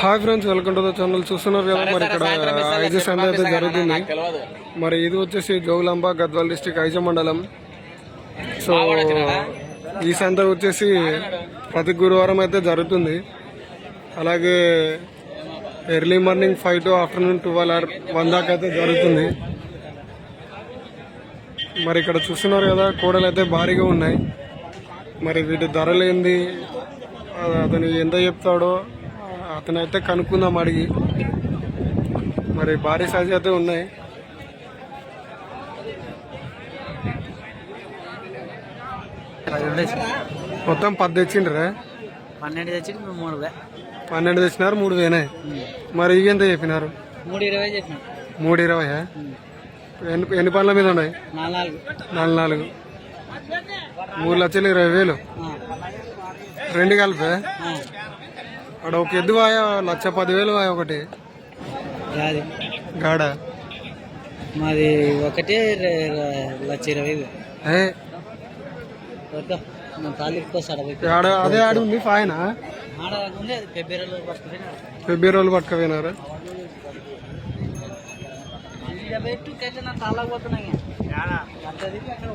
Hi friends welcome to the channel. చూస్తున్నారు కదా మరి ఇక్కడ ఐజీ సండే అయితే జరుగుతుంది మరి ఇది వచ్చేసి జోగులాంబ గద్వాల్ డిస్టిక్ ఐజ మండలం. సో ఈ సంత వచ్చేసి ప్రతి గురువారం అయితే జరుగుతుంది. అలాగే early morning five to afternoon twelve or one దాకా అయితే జరుగుతుంది. మరి ఇక్కడ చూస్తున్నారు కదా కోడలు అయితే భారీగా ఉన్నాయి. మరి వీటి ధరలు ఏంది? అది అతను ఎంత చెప్తాడో అతను అయితే కనుక్కుందాం అడిగి. మరి భారీ సైజు అయితే ఉన్నాయి. మొత్తం పది తెచ్చిండ్రా పన్నెండు తెచ్చి మూడు పన్నెండు తెచ్చినారు మూడు వేనాయి మరి ఇవి ఎంత చెప్పినారు? మూడు ఇరవై చెప్పినాం. మూడు ఇరవై ఎన్ని ఎన్ని పనుల మీద ఉన్నాయి? నాలుగు. నాలుగు మూడు లక్షలు ఇరవై వేలు. రెండు కలిపే. అక్కడ ఒక ఎద్దు వాయ లక్ష పదివేలు వాయ ఒకటి. గాడ? మాది ఒకటి రె- రె- లక్ష ఇరవై వేలు. ఏ? వద్దా మన తాలూకు వస్తాడు పోయి ఆడ అదే ఆడి ఉంది ఫాయన? ఆడ ఉంది అది ఫిబ్రవరిలో పట్టుకపోయినారు? డెబ్బై ఎట్టు కట్టే నా తాళకు పోతున్నా అంతది అక్కడ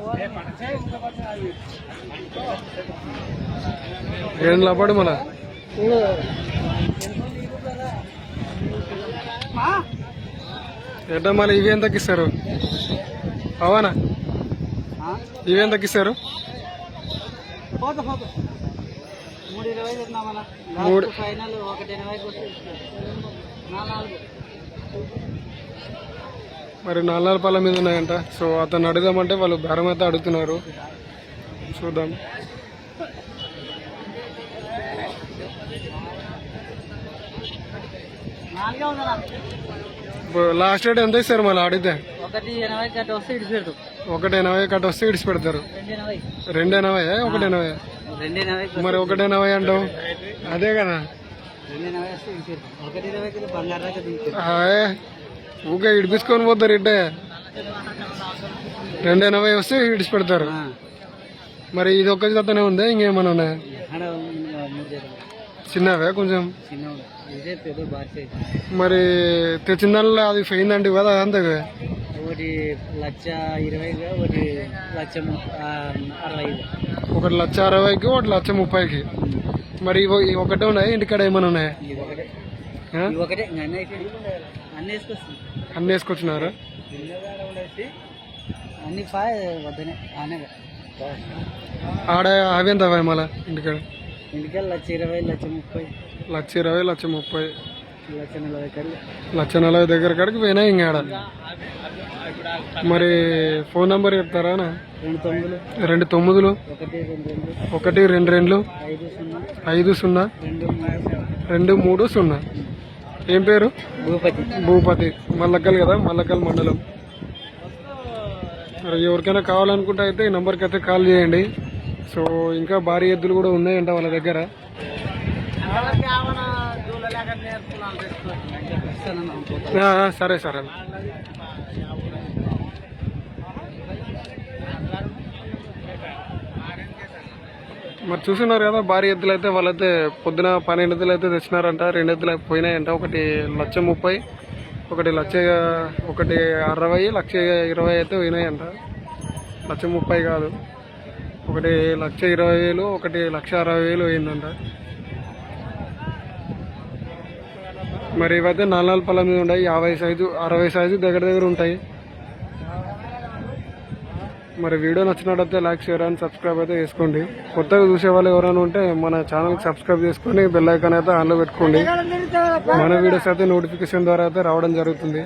ఏం లాపాడు మళ్ళా? ఎట్లా మళ్ళీ ఇవి ఎంత ఇస్తారు? అవనా ఇవి ఎంత ఇస్తారు? మూడు ఫైనల్ ఒకటి ఎనభై మరి నాలుగు పళ్ళ మీద ఉన్నాయంట. సో అతను అడుగుదామంటే వాళ్ళు బేరం అయితే అడుగుతున్నారు. చూద్దాం. లాస్ట్ రేట్ ఎంత ఇస్తారు మళ్ళీ అడిగితే ఒకటి ఎనభై కట్ట వస్తే ఇడిచి పెడతారు రెండు ఎనభై. ఒకటి ఎనభై మరి ఒకటి ఎనభై అంటావు? అదే కదా. ఊకే ఇడిపించుకొని పోతారు ఇట్టే. రెండు ఎనభై వస్తే ఇడిచి పెడతారు మరి ఇది ఒక్క జతనే ఉందా? ఇంకేమైనా ఉన్నాయా? చిన్నవే కొంచెం? మరి తెచ్చిన దానిలో అది పోయిందంటే కదా అంతే ఒకటి లక్ష ఇరవైగా ఒకటి లక్ష అరవై ఒకటి లక్ష అరవైకి ఒకటి లక్ష ముప్పైకి. మరి ఇవి ఒకటే ఉన్నాయి? ఇంటికాడ ఏమైనా ఉన్నాయా? అన్నీ వేసుకొచ్చినారు? ఆడ అవి ఎంత మళ్ళా ఇంటికాడ లక్ష ఇరవై లక్ష ముప్పై. లక్ష ఇరవై లక్ష ముప్పై. లక్ష నలభై కళ్ళు లక్ష నలభై దగ్గర కాడికి పోయినాయి ఇంకా ఆడ. మరి ఫోన్ నంబర్ చెప్తారా? రెండు తొమ్మిదిలు. ఒకటి రెండు రెండు. ఐదు సున్నా. రెండు మూడు రెండు మూడు సున్నా. ఏం పేరు? భూపతి. భూపతి. మల్లక్కల్ కదా మల్లక్కల్ మండలం. మరి ఎవరికైనా కావాలనుకుంటే అయితే ఈ నెంబర్కి అయితే కాల్ చేయండి. సో ఇంకా భారీ ఎద్దులు కూడా ఉన్నాయంట వాళ్ళ దగ్గర. సరే సరే. మరి చూస్తున్నారు కదా భారీ ఎద్దులు అయితే వాళ్ళైతే పొద్దున పన్నెండు ఎద్దులు అయితే తెచ్చినారంట రెండు ఎద్దులు పోయినాయంట. ఒకటి లక్ష ముప్పై ఒకటి లక్ష ఒకటి అరవై లక్ష ఇరవై అయితే పోయినాయంట. లక్ష ముప్పై కాదు. ఒకటి లక్ష ఇరవై వేలు ఒకటి లక్ష అరవై వేలు అయిందంట. మరి ఇవైతే నాలుగు నాలుగు పళ్ళ మీద ఉంటాయి యాభై సైజు అరవై సైజు దగ్గర దగ్గర ఉంటాయి. మరి వీడియో నచ్చినట్టయితే లైక్ షేర్ అండ్ సబ్స్క్రైబ్ అయితే చేసుకోండి. కొత్తగా చూసే వాళ్ళు ఎవరైనా ఉంటే మన ఛానల్కి సబ్స్క్రైబ్ చేసుకొని బెల్ ఐకాన్ అయితే ఆన్లో పెట్టుకోండి. మన వీడియోస్ అయితే నోటిఫికేషన్ ద్వారా అయితే రావడం జరుగుతుంది.